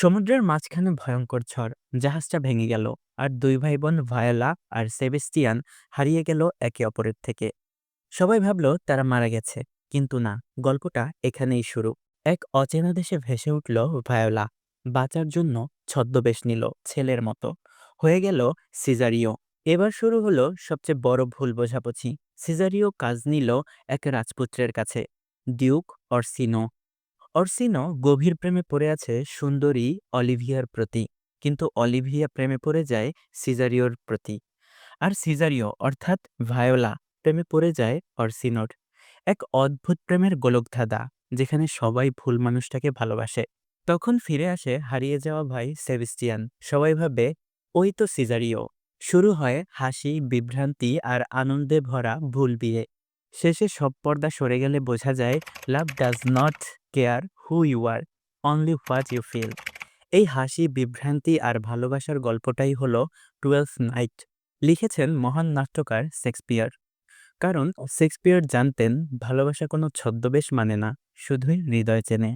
সমুদ্রের মাঝখানে ভয়ঙ্কর ঝড়, জাহাজটা ভেঙে গেল আর দুই ভাই বোন ভায়োলা আর সেবেস্টিয়ান হারিয়ে গেল একে অপরের থেকে। সবাই ভাবল, তারা মারা গেছে, কিন্তু না, গল্পটা এখানেই শুরু। এক অচেনা দেশে ভেসে উঠল ভায়োলা। বাঁচার জন্য ছদ্মবেশ নিল ছেলের মতো। হয়ে গেল সিজারিও। এবার শুরু হলো সবচেয়ে বড় ভুল বোঝাবুঝি। সিজারিও কাজ নিল এক রাজপুত্রের কাছে, ডিউক অরসিনো। অরসিনো গভীর প্রেমে পড়ে আছে সুন্দরী অলিভিয়ার প্রতি, কিন্তু অলিভিয়া প্রেমে পড়ে যায় সিজারিওর প্রতি। আর সিজারিও, অর্থাৎ ভায়োলা, প্রেমে পড়ে যায় অরসিনোর। এক অদ্ভুত প্রেমের গোলকধাঁধা, যেখানে সবাই ভুল মানুষটাকে ভালোবাসে। তখন ফিরে আসে হারিয়ে যাওয়া ভাই সেভিস্টিয়ান সবাই ভাবে, ওই তো সিজারিও। শুরু হয় হাসি, বিভ্রান্তি আর আনন্দে ভরা ভুল বিয়ে। শেষে সব পর্দা সরে গেলে বোঝা যায়, love does not care who you are only what you feel এই হাসি, বিভ্রান্তি আর ভালোবাসার গল্পটাই হল টুয়েলভ নাইট লিখেছেন মহান নাট্যকার শেক্সপিয়ার। কারণ শেক্সপিয়ার জানতেন, ভালোবাসা কোনো ছদ্মবেশ মানে না, শুধুই হৃদয় চেনে।